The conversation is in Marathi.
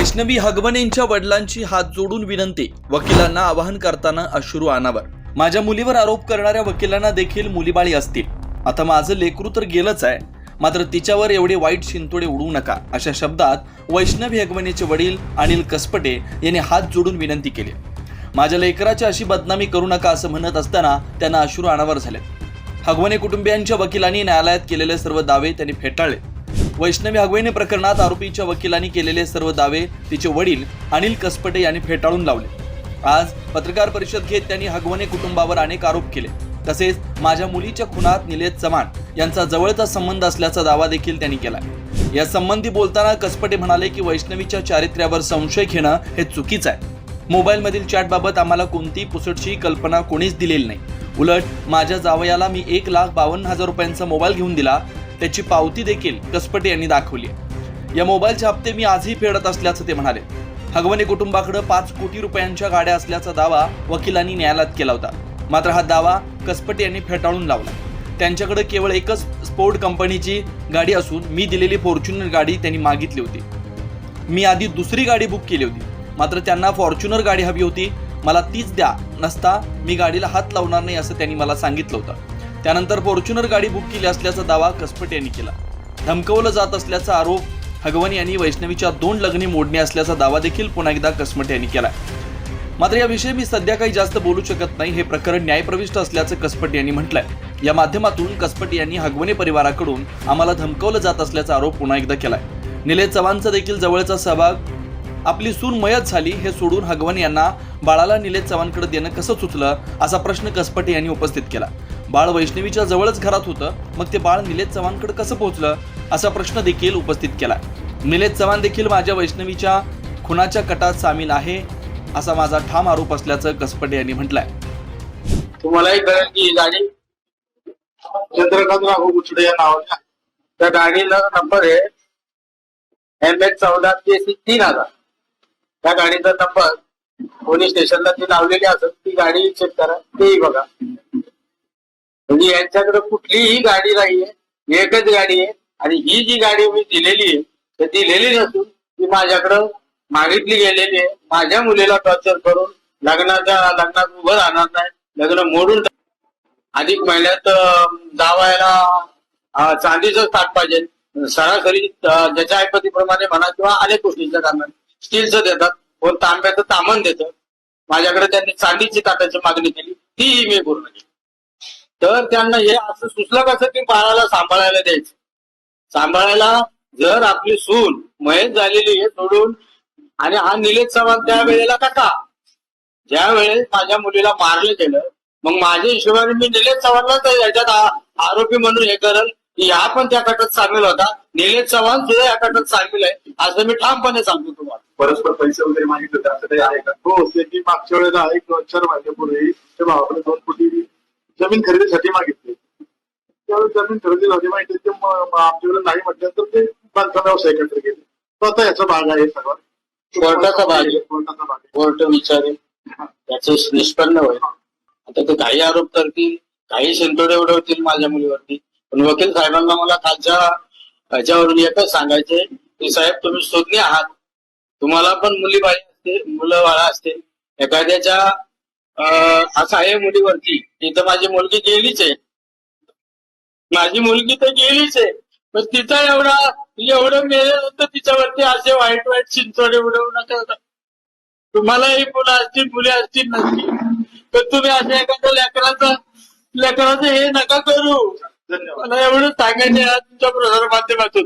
वैष्णवी हगवणेंच्या वडिलांची हात जोडून विनंती. वकिलांना आवाहन करताना अश्रू अनावर माझ्या मुलीवर आरोप करणाऱ्या वकिलांना देखील मुलीबाळी असतील. आता माझं लेकरू तर गेलंच आहे. मात्र तिच्यावर एवढे वाईट शिंतोडे उडवू नका अशा शब्दात वैष्णवी हगवणेचे वडील अनिल कसपटे यांनी हात जोडून विनंती केली. माझ्या लेकराची अशी बदनामी करू नका असं म्हणत असताना त्यांना अश्रू अनावर झाले. हगवणे कुटुंबियांच्या वकिलांनी न्यायालयात केलेले सर्व दावे त्यांनी फेटाळले. वैष्णवी हगवणे प्रकरणात आरोपीच्या वकिलांनी केलेले सर्व दावे तिचे वडील अनिल कसपटे यांनी फेटाळून लावले. आज पत्रकार परिषद घेत त्यांनी हगवणे कुटुंबावर अनेक आरोप केले. तसेच माझ्या मुलीच्या खुनात निलेश चव्हाण यांचा जवळचा संबंध असल्याचा दावा देखील त्यांनी केला या संबंधी बोलताना कसपटे म्हणाले की वैष्णवीच्या चारित्र्यावर संशय घेणं हे चुकीचं आहे. मोबाईलमधील चॅटबाबत आम्हाला कोणती पुसटची कल्पना कोणीच दिलेली नाही. उलट माझ्या जावयाला मी एक लाख बावन्न हजार रुपयांचा मोबाईल घेऊन दिला त्याची पावती देखील कसपटे यांनी दाखवली आहे. या मोबाईलचे हप्ते मी आजही फेडत असल्याचं ते म्हणाले. हगवणे कुटुंबाकडे पाच कोटी रुपयांच्या गाड्या असल्याचा दावा वकिलांनी न्यायालयात केला होता. मात्र हा दावा कसपटे यांनी फेटाळून लावला. त्यांच्याकडे केवळ एकच स्पोर्ट कंपनीची गाडी असून मी दिलेली फॉर्च्युनर गाडी त्यांनी मागितली होती. मी आधी दुसरी गाडी बुक केली होती. मात्र त्यांना फॉर्च्युनर गाडी हवी होती. मला तीच द्या नसता मी गाडीला हात लावणार नाही असं त्यांनी मला सांगितलं होतं. त्यानंतर फॉर्च्युनर गाडी बुक केली असल्याचा दावा कसपट यांनी केला. धमकवलं जात असल्याचा आरोप हगवण यांनी वैष्णवीच्या दोन लग्ने मोडणे असल्याचा दावा देखील पुन्हा एकदा कसमट यांनी केला मात्र याविषयी मी सध्या काही जास्त बोलू शकत नाही हे प्रकरण न्यायप्रविष्ट असल्याचं कसपट यांनी म्हटलंय. या माध्यमातून कसपट यांनी हगवणे परिवाराकडून आम्हाला धमकवलं जात असल्याचा आरोप पुन्हा एकदा केलाय. निलेश चव्हाणचा देखील जवळचा सहभाग आपली सून मयत झाली हे सोडून हगवण यांना बाळाला निलेश चव्हाणकडे देणं कसं सुचलं असा प्रश्न कसपटे यांनी उपस्थित केला. बाळ वैष्णवीच्या जवळच घरात होतं मग ते बाळ निलेश चव्हाणकडे कसं पोहोचलं असा प्रश्न देखील उपस्थित केला. निलेश चव्हाण देखील माझ्या वैष्णवीच्या खुनाच्या कटात सामील आहे असा माझा ठाम आरोप असल्याचं कसपटे यांनी म्हटलंय. तुम्हालाही कळेल की गाडी चंद्रकांत राघू गुचडे या नावाच्या. त्या गाडीला नंबर आहे एम एच चौदा ते तीन हजार. त्या गाडीचा नंबर पोलीस स्टेशनला ती लावलेली असत ती गाडी चेक करा तेही बघा. म्हणजे यांच्याकडे कुठलीही गाडी नाहीये एकच गाडी आहे आणि ही जी गाडी मी दिलेली आहे तर दिलेली नसून ती माझ्याकडं मागितली गेलेली आहे. माझ्या मुलीला टॉर्चर करून लग्नाच्या लग्नात उभं राहणार नाही लग्न मोडून अधिक महिन्यात जावायला चांदीचं ताट पाहिजे. सरासरी ज्याच्या ऐपतीप्रमाणे म्हणा किंवा अनेक गोष्टींच्या कारणाने स्टीलचं देतात. कोण तांब्याचं तामण देतं माझ्याकडे त्यांनी चांदीची ताटाची मागणी केली तीही मी पूर्ण केली. तर त्यांना हे असं सुचलं कसं की बाळाला सांभाळायला द्यायचं? सांभाळायला जर आपली सून मयत झालेली आहे सोडून आणि हा निलेश चव्हाण त्या वेळेला कसा? ज्या वेळेस माझ्या मुलीला मारलं गेलं मग माझ्या हिशोबाने मी निलेश चव्हाणलाच याच्यात आरोपी म्हणून हे करल की हा पण त्या गटात सामील होता. निलेश चव्हाण सुद्धा या गटात सामील आहे असं मी ठामपणे सांगतो तुम्हाला. परस्पर पैसे वगैरे मागितले होते असं काही आहे का? हो त्यांनी मागच्या वेळेला एक दोन चार महिन्यापूर्वी ते भावाकडे दोन कोटी जमीन खरेदीसाठी मागितली. त्यावेळेस जमीन खरेदी झाली माहिती ते म- म- आमच्याकडे नाही म्हटल्यानंतर ते बांधकाम एकत्र गेले. तो आता याचा भाग आहे सगळा कोर्टाचा भाग आहे. कोर्टाचा भाग आहे. कोर्ट विचारेल. त्याचं निष्पन्न होईल. आता ते काही आरोप करतील काही शिंतोडे उडवतील माझ्या मुलीवरती. पण वकील साहेबांना मला कालच्या ह्याच्यावरून एकच सांगायचे की साहेब तुम्ही सुज्ञ आहात. तुम्हाला पण मुली बाळी असते मुलं बाळा असते एखाद्याच्या असं आहे मुलीवरती. तिथं माझी मुलगी गेलीच आहे. माझी मुलगी तर गेलीच आहे. पण तिचा एवढा एवढं मेलं तर तिच्यावरती असे वाईट वाईट चिंचोडे उडवू नका. तुम्हालाही मुलं असतील मुली असतील नसतील. तर तुम्ही असं एखाद्या लेकराचं लेकराचं हे नका करू. धन्यवाद. मला एवढं सांगायचं तुमच्या प्रसार माध्यमातून